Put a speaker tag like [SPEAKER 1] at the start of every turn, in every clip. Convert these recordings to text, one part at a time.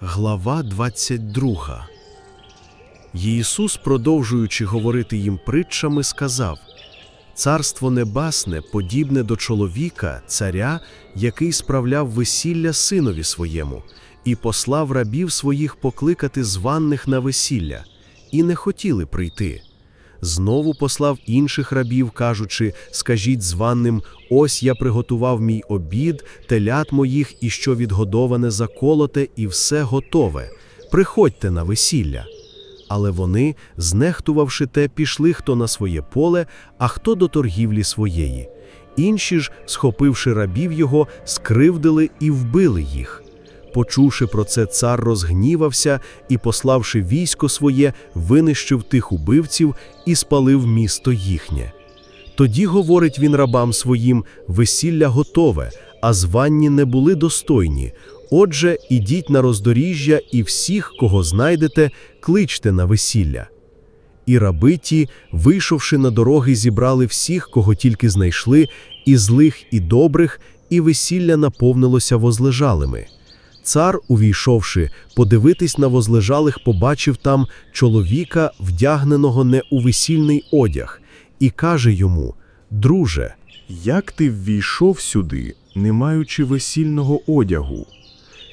[SPEAKER 1] Глава 22 Ісус, продовжуючи говорити їм притчами, сказав Царство небесне подібне до чоловіка, царя, який справляв весілля синові своєму, і послав рабів своїх покликати званих на весілля, і не хотіли прийти. Знову послав інших рабів, кажучи: Скажіть званим, ось я приготував мій обід, телят моїх, і що відгодоване заколоте, і все готове. Приходьте на весілля. Але вони, знехтувавши те, пішли хто на своє поле, а хто до торгівлі своєї. Інші ж, схопивши рабів його, скривдили і вбили їх. Почувши про це, цар розгнівався і, пославши військо своє, винищив тих убивців і спалив місто їхнє. Тоді говорить він рабам своїм: весілля готове, а званні не були достойні. Отже, ідіть на роздоріжжя і всіх, кого знайдете, кличте на весілля. І раби ті, вийшовши на дороги, зібрали всіх, кого тільки знайшли, і злих, і добрих, і весілля наповнилося возлежалими. Цар, увійшовши, подивитись на возлежалих, побачив там чоловіка, вдягненого не у весільний одяг, і каже йому: Друже,
[SPEAKER 2] Як ти ввійшов сюди, не маючи весільного одягу?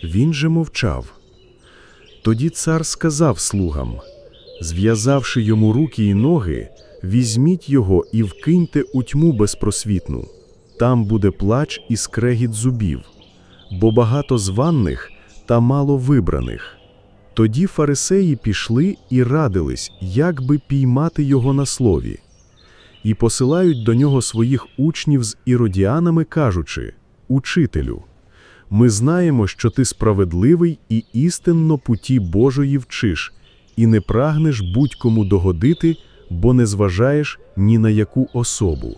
[SPEAKER 2] Він же мовчав. Тоді цар сказав слугам, зв'язавши йому руки і ноги, візьміть його і вкиньте у тьму безпросвітну. Там буде плач і скрегіт зубів, бо багато званих та мало вибраних. Тоді фарисеї пішли і радились, як би піймати його на слові і посилають до нього своїх учнів з іродіанами, кажучи: Учителю, ми знаємо, що ти справедливий і істинно путі Божої вчиш, і не прагнеш будь-кому догодити, бо не зважаєш ні на яку особу.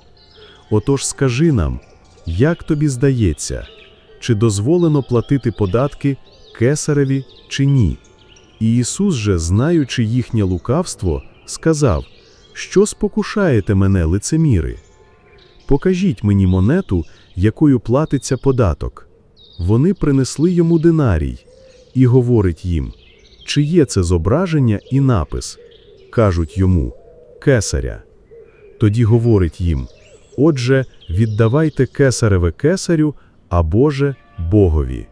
[SPEAKER 2] Отож скажи нам, як тобі здається, чи дозволено платити податки кесареві чи ні? І Ісус же, знаючи їхнє лукавство, сказав що спокушаєте мене, лицеміри? Покажіть мені монету, якою платиться податок. Вони принесли йому динарій, і говорить їм, чи є це зображення і напис. Кажуть йому Кесаря. Тоді говорить їм: Отже, віддавайте кесареве кесарю, а Боже Богові.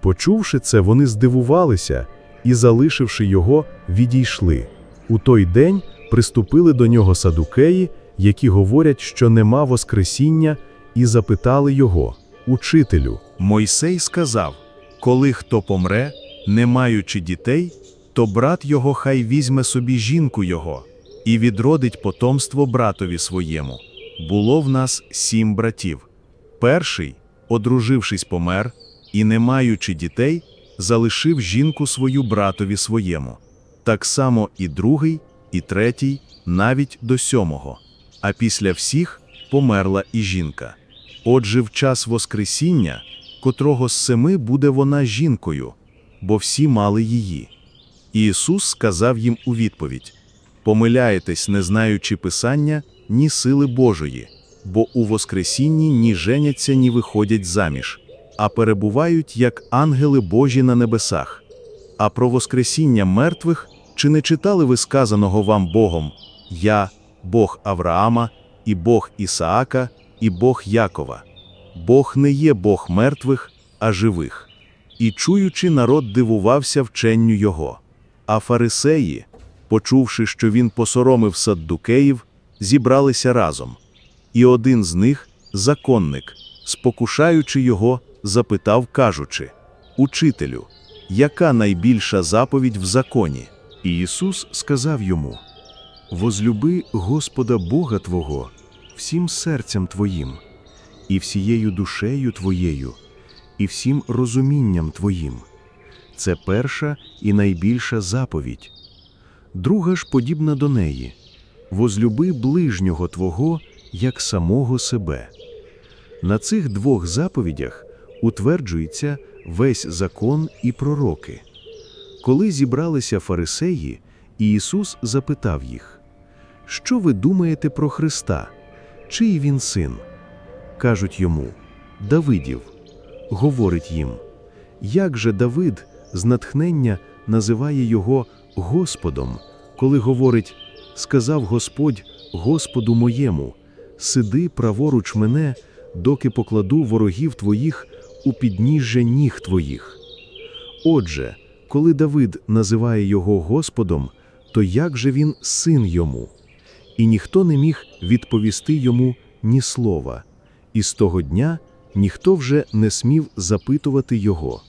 [SPEAKER 2] Почувши це, вони здивувалися і, залишивши його, відійшли. У той день приступили до нього садукеї, які говорять, що нема Воскресіння, і запитали його, Учителю,
[SPEAKER 3] Мойсей сказав: Коли хто помре, не маючи дітей, то брат його хай візьме собі жінку його і відродить потомство братові своєму. Було в нас сім братів. Перший, одружившись, помер, і, не маючи дітей, залишив жінку свою братові своєму. Так само і другий, і третій, навіть до сьомого. А після всіх померла і жінка. Отже, в час Воскресіння, котрого з семи буде вона жінкою, бо всі мали її. І Ісус сказав їм у відповідь: Помиляєтесь, не знаючи Писання, ні сили Божої, бо у Воскресінні ні женяться, ні виходять заміж, а перебувають як ангели Божі на небесах. А про Воскресіння мертвих чи не читали ви сказаного вам Богом Я, Бог Авраама, і Бог Ісаака, і Бог Якова? Бог не є Бог мертвих, а живих. І чуючи, народ дивувався вченню його. А фарисеї, почувши, що він посоромив саддукеїв, зібралися разом. І один з них, законник, спокушаючи його, запитав, кажучи: Учителю, яка найбільша заповідь в законі?
[SPEAKER 2] І Ісус сказав йому: Возлюби Господа Бога Твого всім серцем Твоїм, і всією душею Твоєю, і всім розумінням Твоїм. Це перша і найбільша заповідь. Друга ж подібна до неї возлюби ближнього Твого як самого себе. На цих двох заповідях утверджується весь закон і пророки. Коли зібралися фарисеї, Ісус запитав їх, Що ви думаєте про Христа? Чий він син? Кажуть йому, Давидів. Говорить їм, як же Давид, з натхнення називає його Господом, коли говорить: Сказав Господь Господу моєму, сиди праворуч мене, доки покладу ворогів твоїх у підніжжя ніг твоїх. Отже, коли Давид називає його Господом, то як же він син йому? І ніхто не міг відповісти йому ні слова, і з того дня ніхто вже не смів запитувати його.